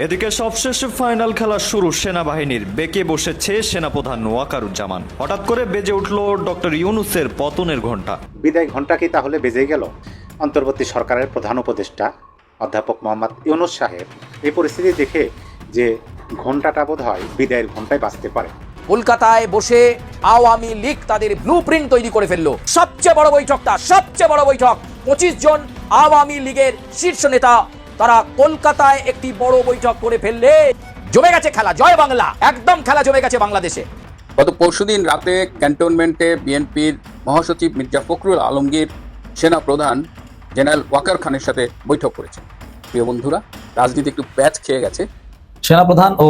এদিকে সবশেষ ফাইনাল খেলা শুরু সেনাবাহিনীর। বেঁকে বসেছে সেনাপ্রধান ওয়াকারুজ্জামান। হঠাৎ করে বেজে উঠল ডক্টর ইউনুসের পতনের ঘণ্টা। বিদায় ঘণ্টা কি তাহলে বেজে গেল? অন্তর্বর্তী সরকারের প্রধান উপদেষ্টা অধ্যাপক মোহাম্মদ ইউনুস সাহেব এই পরিস্থিতি দেখে যে ঘণ্টাটা বোধ হয় বিদায়ের ঘণ্টায় বাঁচতে পারে। কলকাতায় বসে আওয়ামী লীগ তাদের ব্লু প্রিন্ট তৈরি করে ফেলল। সবচেয়ে বড় বৈঠকটা সবচেয়ে বড় বৈঠক। পঁচিশ জন আওয়ামী লীগের শীর্ষ নেতা তারা কলকাতায় একটি বড় বৈঠক করে ফেললে জমে গেছে খেলা জয় বাংলা একদম খেলা জমে গেছে বাংলাদেশে। গত পরশুদিন রাতে ক্যান্টনমেন্টে বিএনপির মহাসচিব মির্জা ফখরুল আলমগীর সেনা প্রধান জেনারেল ওয়াকার খানের সাথে বৈঠক করেছেন। প্রিয় বন্ধুরা রাজনীতি একটু প্যাচ খেয়ে গেছে। সেনাপ্রধান ও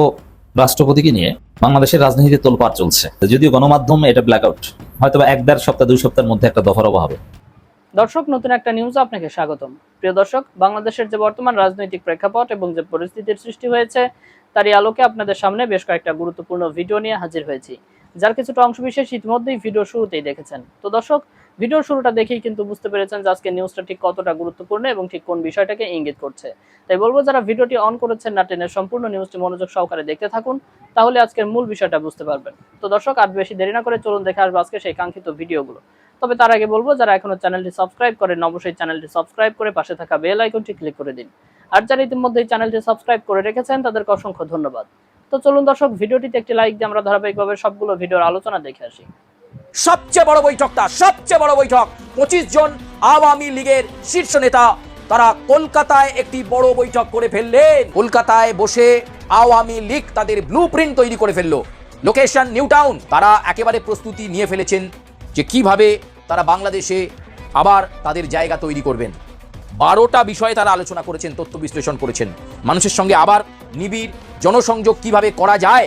রাষ্ট্রপতিকে নিয়ে বাংলাদেশের রাজনীতিতে তোলপাড় চলছে। যদিও গণমাধ্যম এটা ব্ল্যাকআউট হয়তো বা এক দেড় সপ্তাহ দুই সপ্তাহের মধ্যে একটা দফার অভাব হবে। দর্শক, নতুন একটা নিউজ আপনাকে স্বাগতম। প্রিয় দর্শক, বাংলাদেশের যে বর্তমান রাজনৈতিক প্রেক্ষাপট এবং যে পরিস্থিতির সৃষ্টি হয়েছে, তারই আলোকে আপনাদের সামনে বেশ কয়েকটা গুরুত্বপূর্ণ ভিডিও নিয়ে হাজির হয়েছি। যার কিছুটা অংশবিশেষ ইতিমধ্যেই ভিডিও শুরুতেই দেখেছেন। তো দর্শক ভিডিওর শুরুটা দেখেই কিন্তু বুঝতে পেরেছেন যে আজকে নিউজটা ঠিক কতটা গুরুত্বপূর্ণ এবং ঠিক কোন বিষয়টাকে ইঙ্গিত করছে। তাই বলব, যারা ভিডিওটি অন করেছেন না টেনের সম্পূর্ণ নিউজটি মনোযোগ সহকারে দেখতে থাকুন, তাহলে আজকের মূল বিষয়টা বুঝতে পারবেন। তো দর্শক, আর বেশি দেরি না করে চলুন দেখে আসব আজকে সেই কাঙ্ক্ষিত ভিডিওগুলো তবে তার আগে বলব, যারা এখনও চ্যানেলটি সাবস্ক্রাইব করেন, অবশ্যই চ্যানেলটি সাবস্ক্রাইব করে পাশে থাকা বেল আইকনটি ক্লিক করে দিন। আর যারা ইতিমধ্যে এই চ্যানেলটি সাবস্ক্রাইব করে রেখেছেন, তাদেরকে অসংখ্য ধন্যবাদ। তো চলুন দর্শক, ভিডিওটিতে একটি লাইক দিয়ে আমরা ধারাবাহিকভাবে সবগুলো ভিডিওর আলোচনা দেখে আসি। সবচেয়ে বড় বৈঠকটা, সবচেয়ে বড় বৈঠক, পঁচিশ জন আওয়ামী লীগের শীর্ষ নেতা তারা কলকাতায় একটি বড় বৈঠক করে ফেললেন। কলকাতায় বসে আওয়ামী লীগ তাদের ব্লু তৈরি করে ফেলল। লোকেশন নিউ টাউন তারা একেবারে প্রস্তুতি নিয়ে ফেলেছেন যে কীভাবে তারা বাংলাদেশে আবার তাদের জায়গা তৈরি করবেন। বারোটা বিষয়ে তারা আলোচনা করেছেন, তথ্য বিশ্লেষণ করেছেন। মানুষের সঙ্গে আবার নিবিড় জনসংযোগ কীভাবে করা যায়,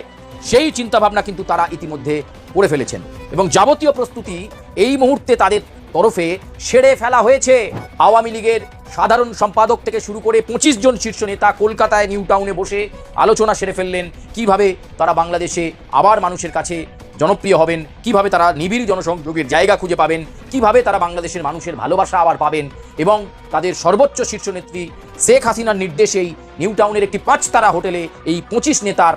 সেই চিন্তাভাবনা কিন্তু তারা ইতিমধ্যে করে ফেলেছেন। এবং যাবতীয় প্রস্তুতি এই মুহূর্তে তাদের তরফে সেরে ফেলা হয়েছে। আওয়ামী লীগের সাধারণ সম্পাদক থেকে শুরু করে পঁচিশ জন শীর্ষ নেতা কলকাতায় নিউ টাউনে বসে আলোচনা সেরে ফেললেন, কীভাবে তারা বাংলাদেশে আবার মানুষের কাছে জনপ্রিয় হবেন, কীভাবে তারা নিবিড় জনসংযোগের জায়গা খুঁজে পাবেন, কীভাবে তারা বাংলাদেশের মানুষের ভালোবাসা আবার পাবেন এবং তাদের সর্বোচ্চ শীর্ষ নেত্রী শেখ হাসিনার নির্দেশেই নিউ টাউনের একটি পাঁচতারা হোটেলে এই পঁচিশ নেতার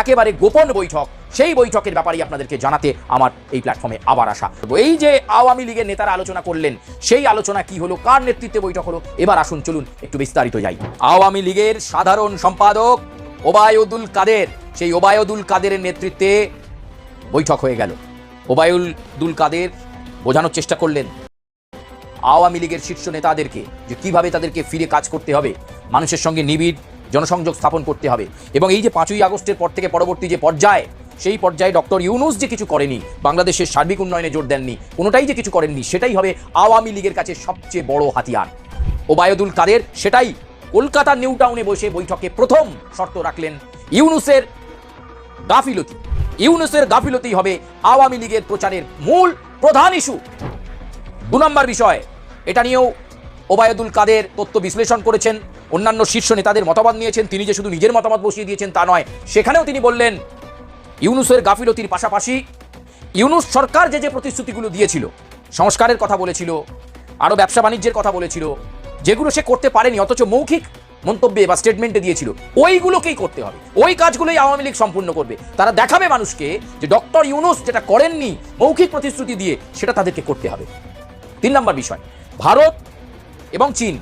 একেবারে গোপন বৈঠক। সেই বৈঠকের ব্যাপারেই আপনাদেরকে জানাতে আমার এই প্ল্যাটফর্মে আবার আসা। এই যে আওয়ামী লীগের নেতারা আলোচনা করলেন, সেই আলোচনা কি হলো, কার নেতৃত্বে বৈঠক হলো, এবার আসুন চলুন একটু বিস্তারিত যাই। আওয়ামী লীগের সাধারণ সম্পাদক ওবায়দুল কাদের, সেই ওবায়দুল কাদেরের নেতৃত্বে বৈঠক হয়ে গেল। ওবায়দুল কাদের বোঝানোর চেষ্টা করলেন আওয়ামী লীগের শীর্ষ নেতাদেরকে যে কীভাবে তাদেরকে ফিরে কাজ করতে হবে, মানুষের সঙ্গে নিবিড় জনসংযোগ স্থাপন করতে হবে এবং এই যে পাঁচই আগস্টের পর থেকে পরবর্তী যে পর্যায়ে, সেই পর্যায়ে ডক্টর ইউনুস যে কিছু করেনি, বাংলাদেশের সার্বিক উন্নয়নে জোর দেননি, কোনোটাই যে কিছু করেননি, সেটাই হবে আওয়ামী লীগের কাছে সবচেয়ে বড় হাতিয়ার। ওবায়দুল কাদের সেটাই কলকাতা নিউ টাউনে বসে বৈঠকে প্রথম শর্ত রাখলেন ইউনুসের গাফিলতি। ইউনুসের গাফিলতি হবে আওয়ামী লীগের প্রচারের মূল প্রধান ইস্যু। দু নম্বর বিষয়, এটা নিয়েও ওবায়দুল কাদের তথ্য বিশ্লেষণ করেছেন। অন্যান্য শীর্ষ নেতাদের মতামত নিয়েছেন। তিনি যে শুধু নিজের মতামত বসিয়ে দিয়েছেন তা নয়, সেখানেও তিনি বললেন, ইউনুসের গাফিলতির পাশাপাশি ইউনুস সরকার যে যে প্রতিশ্রুতিগুলো দিয়েছিল, সংস্কারের কথা বলেছিল আরও ব্যবসা বাণিজ্যের কথা বলেছিল, যেগুলো সে করতে পারেনি, অথচ মৌখিক মন্তব্যে বা স্টেটমেন্টে দিয়েছিল। ওইগুলোকেই করতে হবে। ওই কাজগুলোই আওয়ামী লীগ সম্পূর্ণ করবে। তারা দেখাবে মানুষকে যে ডক্টর ইউনুস যেটা করেননি, মৌখিক প্রতিশ্রুতি দিয়ে সেটা তাদেরকে করতে হবে। তিন নম্বর বিষয়, ভারত এবং চীন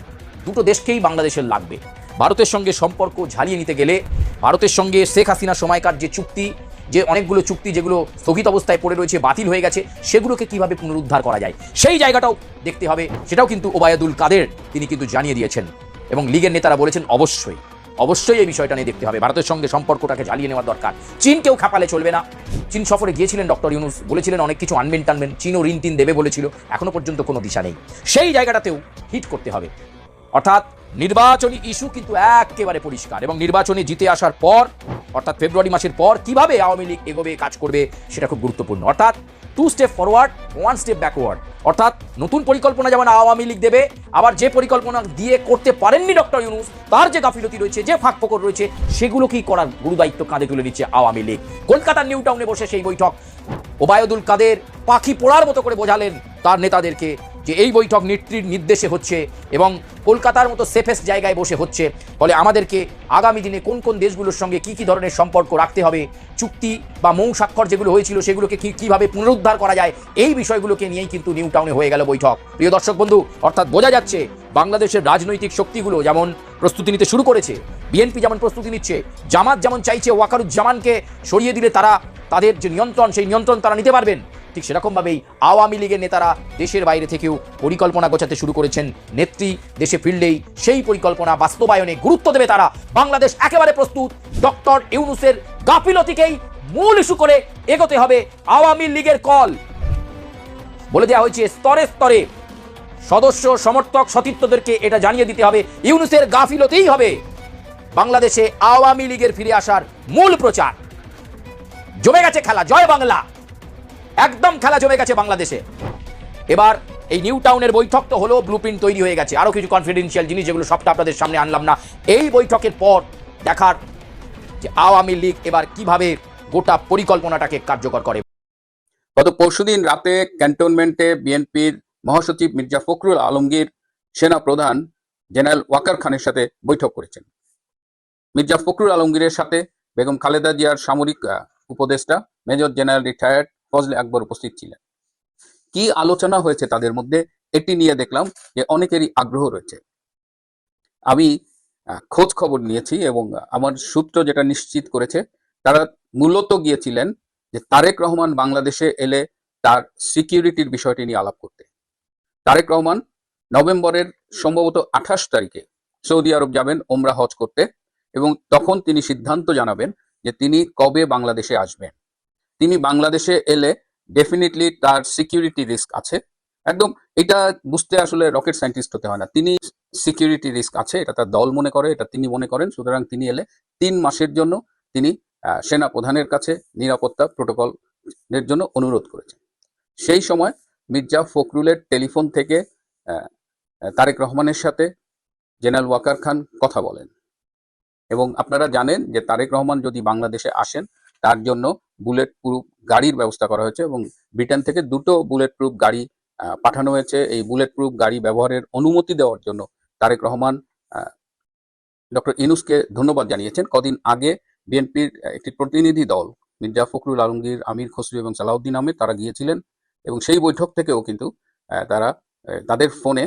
দুটো দেশকেই বাংলাদেশের লাগবে। ভারতের সঙ্গে সম্পর্ক ঝালিয়ে নিতে গেলে, ভারতের সঙ্গে শেখ হাসিনা সময়কার যে চুক্তি, যে অনেকগুলো চুক্তি যেগুলো স্থগিত অবস্থায় পড়ে রয়েছে, বাতিল হয়ে গেছে, সেগুলোকে কীভাবে পুনরুদ্ধার করা যায়? সেই জায়গাটাও দেখতে হবে। সেটাও কিন্তু ওবায়দুল কাদের, তিনি কিন্তু জানিয়ে দিয়েছেন। এবং লীগের নেতারা বলেছেন অবশ্যই অবশ্যই এই বিষয়টা নিয়ে দেখতে হবে। ভারতের সঙ্গে সম্পর্কটাকে জ্বালিয়ে নেওয়ার দরকার। চীনকেও খাপালে চলবে না। চীন সফরে গিয়েছিলেন ডক্টর ইউনুস, বলেছিলেন অনেক কিছু আনবেন টানবেন, চীনও ঋণ টিন দেবে বলেছিল। এখনও পর্যন্ত কোনো দিশা নেই। সেই জায়গাটাতেও হিট করতে হবে। অর্থাৎ নির্বাচনী ইস্যু কিন্তু একেবারে পরিষ্কার এবং নির্বাচনে জিতে আসার পর, অর্থাৎ ফেব্রুয়ারি মাসের পর কীভাবে আওয়ামী লীগ এগোবে, কাজ করবে, সেটা খুব গুরুত্বপূর্ণ। অর্থাৎ two step forward one step backward অর্থাৎ নতুন পরিকল্পনা যেমন আওয়ামী লীগ দেবে, আবার যে পরিকল্পনা দিয়ে করতে পারেননি ডক্টর ইউনুস, তার যে গাফিলতি রয়েছে, যে ফাঁক ফোকর রয়েছে, সেগুলোকেই করার গুরুদায়িত্ব কাঁধে তুলে নিচ্ছে আওয়ামী লীগ। কলকাতার নিউ টাউনে বসে সেই বৈঠক। ওবায়দুল কাদের পাখি পোড়ার মতো করে বোঝালেন তার নেতাদেরকে। যে এই বৈঠক নেত্রীর নির্দেশে হচ্ছে এবং কলকাতার মতো সেফেস্ট জায়গায় বসে হচ্ছে। ফলে আমাদেরকে আগামী দিনে কোন কোন দেশগুলোর সঙ্গে কি কি ধরনের সম্পর্ক রাখতে হবে, চুক্তি বা মৌ স্বাক্ষর যেগুলো হয়েছিল সেগুলোকে কি কীভাবে পুনরুদ্ধার করা যায়, এই বিষয়গুলোকে নিয়েই কিন্তু নিউ টাউনে হয়ে গেল বৈঠক। প্রিয় দর্শক বন্ধু, অর্থাৎ বোঝা যাচ্ছে বাংলাদেশের রাজনৈতিক শক্তিগুলো যেমন প্রস্তুতি নিতে শুরু করেছে, বিএনপি যেমন প্রস্তুতি নিচ্ছে, জামাত যেমন চাইছে ওয়াকারুজ্জামানকে সরিয়ে দিলে তারা তাদের যে নিয়ন্ত্রণ, সেই নিয়ন্ত্রণ তারা নিতে পারবেন। ঠিক সেরকমভাবেই আওয়ামী লীগের নেতারা দেশের বাইরে থেকেও পরিকল্পনা গোছাতে শুরু করেছেন। নেত্রী দেশে ফিরলেই সেই পরিকল্পনা বাস্তবায়নে গুরুত্ব দেবে তারা। বাংলাদেশ একেবারে প্রস্তুত। ডক্টর ইউনুসের গাফিলতিকেই মূল ইস্যু করে এগোতে হবে আওয়ামী লীগের কল। বলে দেওয়া হয়েছে, স্তরে স্তরে সদস্য, সমর্থক, সতীর্থদেরকে এটা জানিয়ে দিতে হবে। ইউনুসের গাফিলতেই হবে বাংলাদেশে আওয়ামী লীগের ফিরে আসার মূল প্রচার। জমে গেছে খেলা। জয় বাংলা। একদম খেলা জমে গেছে বাংলাদেশে। এবার এই নিউ টাউনের বৈঠক তো হলো, ব্লুপ্রিন্ট তৈরি হয়ে গেছে। আরও কিছু কনফিডেন্সিয়াল জিনিস যেগুলো সবটা আপনাদের সামনে আনলাম না। এই বৈঠকের পর দেখার যে আওয়ামী লীগ এবার কীভাবে গোটা পরিকল্পনাটাকে কার্যকর করে। গত পরশুদিন রাতে ক্যান্টনমেন্টে বিএনপির মহাসচিব মির্জা ফখরুল আলমগীর, সেনা প্রধান জেনারেল ওয়াকার খানের সাথে বৈঠক করেছেন। মির্জা ফখরুল আলমগীরের সাথে বেগম খালেদা জিয়ার সামরিক উপদেষ্টা, major general retired Fazle Akbar উপস্থিত ছিলেন। কি আলোচনা হয়েছে তাদের মধ্যে এটি নিয়ে দেখলাম যে অনেকেরই আগ্রহ রয়েছে। আমি খোঁজ খবর নিয়েছি এবং আমার সূত্র যেটা নিশ্চিত করেছে, তারা মূলত গিয়েছিলেন যে তারেক রহমান বাংলাদেশে এলে তার সিকিউরিটির বিষয়টি নিয়ে আলাপ করতে। তারেক রহমান নভেম্বরের সম্ভবত আঠাশ তারিখে সৌদি আরব যাবেন, ওমরা হজ করতে এবং তখন তিনি সিদ্ধান্ত জানাবেন যে তিনি কবে বাংলাদেশে আসবেন। তিনি বাংলাদেশে এলে ডেফিনেটলি তার সিকিউরিটি রিস্ক আছে। একদম এটা বুঝতে আসলে রকেট সায়েন্টিস্ট হতে হয় না। তিনি সিকিউরিটি রিস্ক আছে, এটা তার দল মনে করে, এটা তিনি মনে করেন। সুতরাং তিনি এলে তিন মাসের জন্য তিনি সেনা প্রধানের কাছে নিরাপত্তা প্রোটোকল এর জন্য অনুরোধ করেছেন। সেই সময় মির্জা ফখরুলের টেলিফোন থেকে তারেক রহমানের সাথে জেনারেল ওয়াকার খান কথা বলেন। এবং আপনারা জানেন যে তারেক রহমান যদি বাংলাদেশে আসেন তার জন্য বুলেট প্রুফ গাড়ির ব্যবস্থা করা হয়েছে এবং ব্রিটেন থেকে দুটো বুলেট প্রুফ গাড়ি পাঠানো হয়েছে। এই বুলেট প্রুফ গাড়ি ব্যবহারের অনুমতি দেওয়ার জন্য তারেক রহমান ডক্টর ইনুসকে ধন্যবাদ জানিয়েছেন। কদিন আগে বিএনপির একটি প্রতিনিধি দল, মির্জা ফখরুল আলমগীর, আমির খসরু এবং সালাউদ্দিন আহমেদ তারা গিয়েছিলেন এবং সেই বৈঠক থেকেও কিন্তু তারা তাদের ফোনে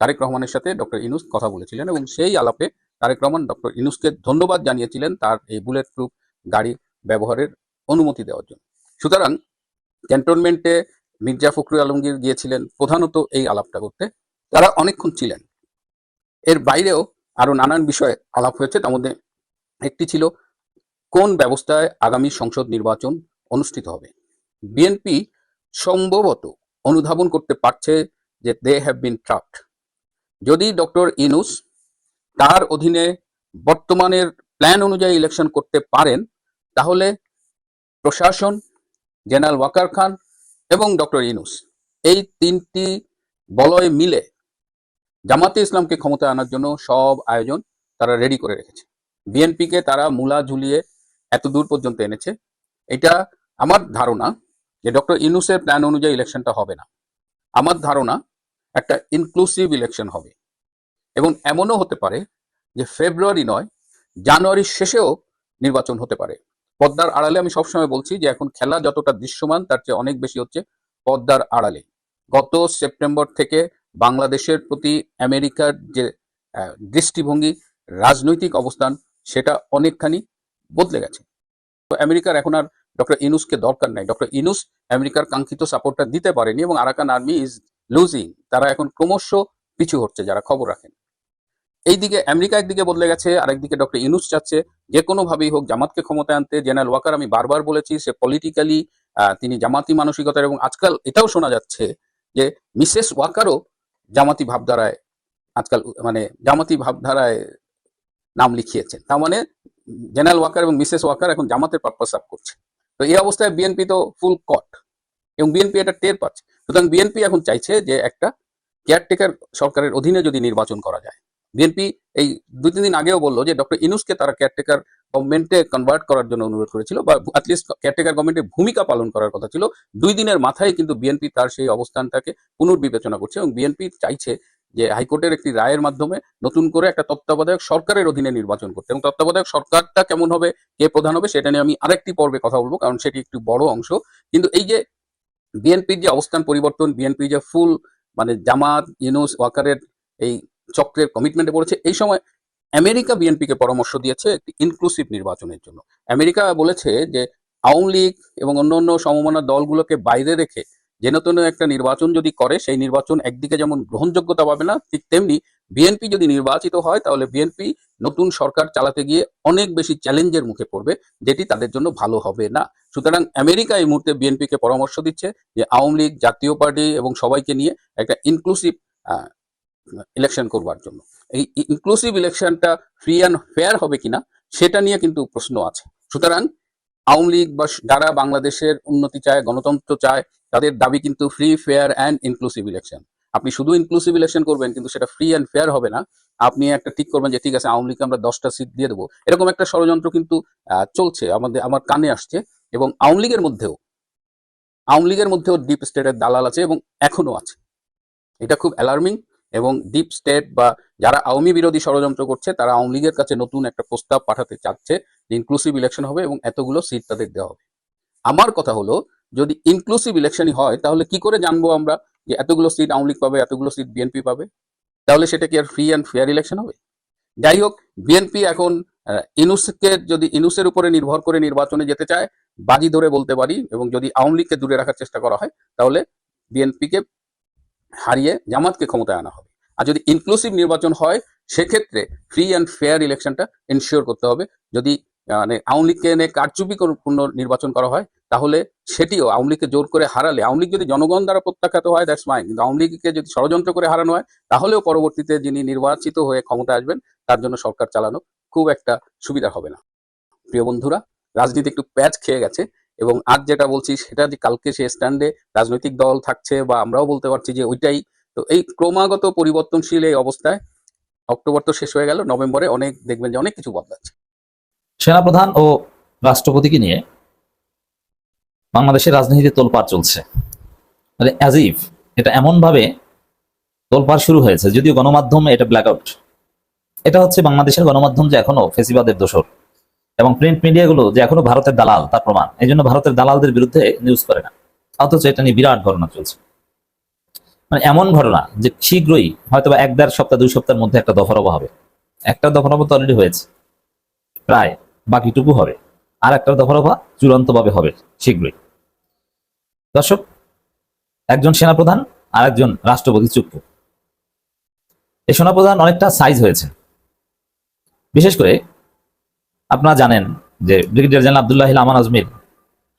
তারেক রহমানের সাথে ডক্টর ইনুস কথা বলেছিলেন এবং সেই আলাপে তারেক রহমান ডক্টর ইনুসকে ধন্যবাদ জানিয়েছিলেন তার এই বুলেট প্রুফ গাড়ি ব্যবহারের অনুমতি দেওয়ার জন্য। সুতরাং ক্যান্টনমেন্টে মির্জা ফখরুল আলমগীর গিয়েছিলেন, প্রধানত এই আলাপটা করতে। তারা অনেকক্ষণ ছিলেন। এর বাইরেও আরও নানান বিষয়ে আলাপ হয়েছে। তার মধ্যে একটি ছিল, কোন ব্যবস্থায় আগামী সংসদ নির্বাচন অনুষ্ঠিত হবে? বিএনপি সম্ভবত অনুধাবন করতে পারছে যে দে হ্যাভ বিন ট্রাপড যদি ডক্টর ইনুস তার অধীনে বর্তমানের প্ল্যান অনুযায়ী ইলেকশন করতে পারেন তাহলে প্রশাসন, জেনারেল ওয়াকার খান এবং ডক্টর ইনুস এই তিনটি বলয় মিলে জামাতে ইসলামকে ক্ষমতায় আনার জন্য সব আয়োজন তারা রেডি করে রেখেছে। বিএনপিকে তারা মূলা ঝুলিয়ে এত দূর পর্যন্ত এনেছে। এটা আমার ধারণা যে ডক্টর ইনুসের প্ল্যান অনুযায়ী ইলেকশনটা হবে না। আমার ধারণা একটা ইনক্লুসিভ ইলেকশন হবে। এবং এমনও হতে পারে যে ফেব্রুয়ারি নয় জানুয়ারির শেষেও নির্বাচন হতে পারে। পদ্মার আড়ালে আমি সবসময় বলছি যে এখন খেলা যতটা দৃশ্যমান, তার চেয়ে অনেক বেশি হচ্ছে পদ্মার আড়ালে। গত সেপ্টেম্বর থেকে বাংলাদেশের প্রতি আমেরিকার যে দৃষ্টিভঙ্গি, রাজনৈতিক অবস্থান, সেটা অনেকখানি বদলে গেছে। তো আমেরিকার এখন আর ডক্টর ইনুসকে দরকার নাই। ডক্টর ইনুস আমেরিকার কাঙ্ক্ষিত সাপোর্টটা দিতে পারেনি এবং আরাকান আর্মি ইজ লুজিং। তারা এখন ক্রমশ পিছু হচ্ছে যারা খবর রাখেন। এইদিকে আমেরিকা একদিকে বদলে গেছে, আরেকদিকে ডক্টর ইনুস চাচ্ছে যে কোনো ভাবেই হোক জামাতকে ক্ষমতায় আনতে, জেনারেল ওয়াকার আমি বারবার বলেছি, সে পলিটিক্যালি তিনি জামাতি মানসিকতার এবং আজকাল এটাও শোনা যাচ্ছে যে মিসেস ওয়াকারও জামাতি ভাবধারায়, আজকাল মানে জামাতি ভাবধারায় নাম লিখিয়েছেন। তার মানে জেনারেল ওয়াকার এবং মিসেস ওয়াকার এখন জামাতের পারপাস আপ করছে। তো এই অবস্থায় বিএনপি তো ফুল কট এবং বিএনপি এটা টের পাচ্ছে। সুতরাং বিএনপি এখন চাইছে যে একটা কেয়ারটেকার সরকারের অধীনে যদি নির্বাচন করা যায়। বিএনপি এই দুই, তিন দিন আগেও বলল যে ডক্টর ইনুসকে তারা কেয়ারটেকার গভর্নমেন্টে কনভার্ট করার জন্য অনুরোধ করেছিল বা অ্যাটলিস্ট কেয়ারটেকার গভর্নমেন্টের ভূমিকা পালন করার কথা ছিল। দুই দিনের মাথায় কিন্তু বিএনপি তার সেই অবস্থানটাকে পুনর্বিবেচনা করছে এবং বিএনপি চাইছে যে হাইকোর্টের একটি রায়ের মাধ্যমে নতুন করে একটা তত্ত্বাবধায়ক সরকারের অধীনে নির্বাচন করতে। এবং তত্ত্বাবধায়ক সরকারটা কেমন হবে, কে প্রধান হবে, সেটা নিয়ে আমি আরেকটি পর্বে কথা বলব, কারণ সেটি একটি বড় অংশ। কিন্তু এই যে বিএনপির যে অবস্থান পরিবর্তন বিএনপি যে ফুল মানে জামাত ইউনুস ওয়াকারের এই চক্রের কমিটমেন্টে পড়েছে। এই সময় আমেরিকা বিএনপিকে পরামর্শ দিয়েছে একটি ইনক্লুসিভ নির্বাচনের জন্য। আমেরিকা বলেছে যে আওয়ামী লীগ এবং অন্যান্য সমমনা দলগুলোকে বাইরে রেখে যেন তেন একটা নির্বাচন যদি করে, সেই নির্বাচন একদিকে যেমন গ্রহণযোগ্যতা পাবে না, ঠিক তেমনি বিএনপি যদি নির্বাচিত হয়, তাহলে বিএনপি নতুন সরকার চালাতে গিয়ে অনেক বেশি চ্যালেঞ্জের মুখে পড়বে, যেটি তাদের জন্য ভালো হবে না। সুতরাং আমেরিকা এই মুহূর্তে বিএনপিকে পরামর্শ দিচ্ছে যে আওয়ামী লীগ, জাতীয় পার্টি এবং সবাইকে নিয়ে একটা ইনক্লুসিভ ইলেকশন করবার জন্য। এই ইনক্লুসিভ ইলেকশনটা ফ্রি অ্যান্ড ফেয়ার হবে কিনা, সেটা নিয়ে কিন্তু প্রশ্ন আছে। সুতরাং আওয়ামী লীগ বা যারা বাংলাদেশের উন্নতি চায়, গণতন্ত্র চায়, তাদের দাবি কিন্তু free fair and inclusive election আপনি শুধু ইনক্লুসিভ ইলেকশন করবেন, কিন্তু সেটা ফ্রি অ্যান্ড ফেয়ার হবে না। আপনি একটা ঠিক করবেন যে, ঠিক আছে, আওয়ামী লীগকে আমরা দশটা সিট দিয়ে দেবো। এরকম একটা ষড়যন্ত্র কিন্তু চলছে, আমাদের, আমার কানে আসছে। এবং আওয়ামী লীগের মধ্যেও, আওয়ামী লীগের মধ্যেও ডিপ স্টেটের দালাল আছে এবং এখনও আছে। এটা খুব অ্যালার্মিং এবং ডিপ স্টেট বা যারা আওয়ামী বিরোধী ষড়যন্ত্র করছে, তারা আওয়ামী লীগের কাছে নতুন একটা প্রস্তাব পাঠাতে চাচ্ছে যে ইনক্লুসিভ ইলেকশন হবে এবং এতগুলো সিট তাদের দেওয়া হবে। আমার কথা হলো, যদি ইনক্লুসিভ ইলেকশনই হয়, তাহলে কি করে জানব আমরা যে এতগুলো সিট আওয়ামী লীগ পাবে, এতগুলো সিট বিএনপি পাবে? তাহলে সেটা কি আর ফ্রি অ্যান্ড ফেয়ার ইলেকশন হবে? যাই হোক বিএনপি এখন ইনুসকে যদি, ইনুসের উপরে নির্ভর করে নির্বাচনে যেতে চায়, বাজি ধরে বলতে পারি এবং যদি আওয়ামী লীগকে দূরে রাখার চেষ্টা করা হয়, তাহলে বিএনপিকে হারিয়ে জামাতকে ক্ষমতায় আনা হবে। আর যদি ইনক্লুসিভ নির্বাচন হয়, সেক্ষেত্রে ফ্রি অ্যান্ড ফেয়ার ইলেকশনটা এনশিওর করতে হবে। যদি মানে আওয়ামী লীগকে এনে কারচুপি নির্বাচন করা হয়, তাহলে সেটিও আওয়ামী লীগকে জোর করে হারালে, আওয়ামী লীগ যদি জনগণ দ্বারা প্রত্যাখ্যাত হয় দ্যাটস মাইন কিন্তু আওয়ামী লীগকে যদি ষড়যন্ত্র করে হারানো হয়, তাহলেও পরবর্তীতে যিনি নির্বাচিত হয়ে ক্ষমতা আসবেন, তার জন্য সরকার চালানো খুব একটা সুবিধা হবে না। প্রিয় বন্ধুরা, রাজনীতি একটু প্যাচ খেয়ে গেছে। এবং আজ যেটা বলছি, সেটা যে কালকে সে স্ট্যান্ডে রাজনৈতিক দল থাকছে বা আমরাও বলতে পারছি যে ওইটাই। তো এই ক্রমাগত পরিবর্তনশীল এই অবস্থায় অক্টোবর তো শেষ হয়ে গেল, নভেম্বরে অনেক দেখবেন যে অনেক কিছু বদলাচ্ছে। সেনাপ্রধান ও রাষ্ট্রপতিকে নিয়ে বাংলাদেশের রাজনীতিতে তোলপাড় চলছে। মানে অ্যাজ ইফ এটা এমন ভাবে তোলপাড় শুরু হয়েছে, যদিও গণমাধ্যমে এটা ব্ল্যাক আউট এটা হচ্ছে বাংলাদেশের গণমাধ্যম যে এখনও ফেসিবাদের দোষর। এবং প্রিন্ট মিডিয়াগুলো যে এখনও ভারতের দালাল, তার প্রমাণ। এই জন্য ভারতের দালালদের বিরুদ্ধে নিউজ করে না। অথচ এটা নিয়ে বিরাট ঘটনা চলছে। মানে এমন ঘটনা যে শীঘ্রই হয়তো এক দেড় সপ্তাহ, দুই সপ্তাহের মধ্যে একটা দফারবা হবে। একটা দফারবা তো অলরেডি হয়েছে। প্রায় বাকিটুকু হবে। আর একটা দফারফা চূড়ান্তভাবে হবে শীঘ্রই। দর্শক, একজন সেনাপ্রধান আর একজন রাষ্ট্রপতি চুক্ত এই সেনাপ্রধান অনেকটা সাইজ হয়েছে। বিশেষ করে আপনারা জানেন যে ব্রিগেডিয়ার জেনারেল আবদুল্লাহ আমান আজমির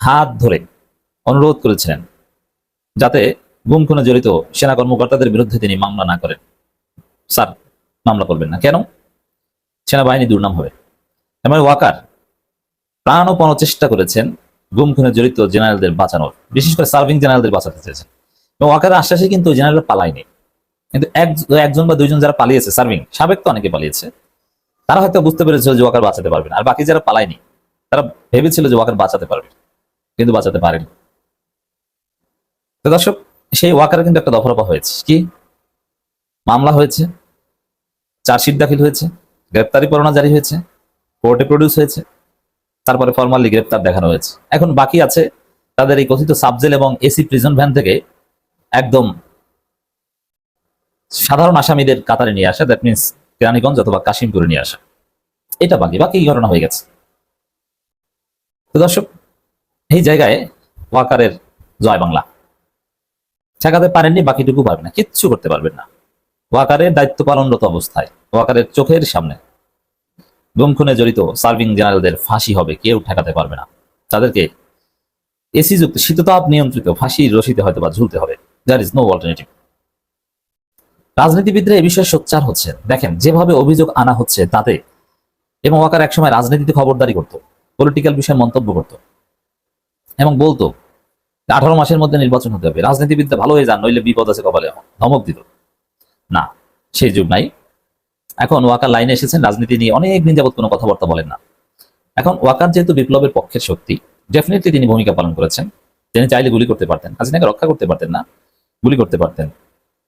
হাত ধরে অনুরোধ করেছিলেন যাতে গুম খুনে জড়িত সেনা কর্মকর্তাদের বিরুদ্ধে তিনি মামলা না করেন। স্যার, মামলা করবেন না। কেন? সেনাবাহিনী দুর্নাম হবে। এমন ওয়াকার প্রাণপণ চেষ্টা করেছেন গুম খুনে জড়িত জেনারেলদের বাঁচানোর। বিশেষ করে সার্ভিং জেনারেলদের বাঁচাতে চেয়েছেন। এবং ওয়াকারের আশ্বাসে কিন্তু জেনারেল পালায়নি। কিন্তু এক, একজন বা দুইজন যারা পালিয়েছে সার্ভিং, সাবেক তো অনেকে পালিয়েছে তারা হয়তো বুঝতে পেরেছিল যে ওয়াকার বাঁচাতে পারবে না। আর বাকি যারা পালায়নি, তারা ভেবেছিল যে ওয়াকার বাঁচাতে পারবে, কিন্তু বাঁচাতে পারেনি। তো দর্শক, সেই ওয়াকারে কিন্তু একটা দফরফা হয়েছে। কি? মামলা হয়েছে, চার্জশিট দাখিল হয়েছে, গ্রেপ্তারি পরোয়ানা জারি হয়েছে, কোর্টে প্রডিউস হয়েছে, তারপরে ফর্মালি গ্রেপ্তার দেখানো হয়েছে। এখন বাকি আছে তাদের এই কথিত সাবজেল এবং এসি প্রিজন ভ্যান থেকে একদম সাধারণ আসামিদের কাতারে নিয়ে আসা। দ্যাট মিনস কেরানীগঞ্জ অথবা কাশিমপুরে নিয়ে আসা। এটা বাকি বাকি ঘটনা হয়ে গেছে। তো দর্শক, এই জায়গায় ওয়াকারের জয় বাংলা। ঠেকাতে পারেননি, বাকিটুকু পারবে না, কিচ্ছু করতে পারবেন না। ওয়াকারের দায়িত্ব পালনরত অবস্থায়, ওয়াকারের চোখের সামনে গুম খুনে জড়িত সার্ভিং জেনারেলদের ফাঁসি হবে, কেউ ঠেকাতে পারবে না। তাদেরকে এসি যুক্ত শীততাপ নিয়ন্ত্রিত ফাঁসির রশিতে হয়তো বা ঝুলতে হবে। দ্যার ইজ নো অল্টারনেটিভ রাজনীতিবিদরা এই বিষয়ে সোচ্চার হচ্ছে দেখেন, যেভাবে অভিযোগ আনা হচ্ছে তাতে এবং ওয়াকার একসময় রাজনীতিতে খবরদারি করত পলিটিক্যাল বিষয়ে মন্তব্য করত এবং বলতো, আঠারো মাসের মধ্যে নির্বাচন হতে হবে। রাজনীতিবিদরা ভালো হয়ে যান, নইলে বিপদ আছে কপালে ধমক দিত না সেই যুগ নাই। এখন ওয়াকার লাইনে এসেছেন, রাজনীতি নিয়ে অনেক দিন যাবত কোনো কথাবার্তা বলেন না। এখন ওয়াকার যেহেতু বিপ্লবের পক্ষের শক্তি ডেফিনেটলি তিনি ভূমিকা পালন করেছেন। তিনি চাইলে গুলি করতে পারতেন, হাসিনাকে রক্ষা করতে পারতেন না, গুলি করতে পারতেন।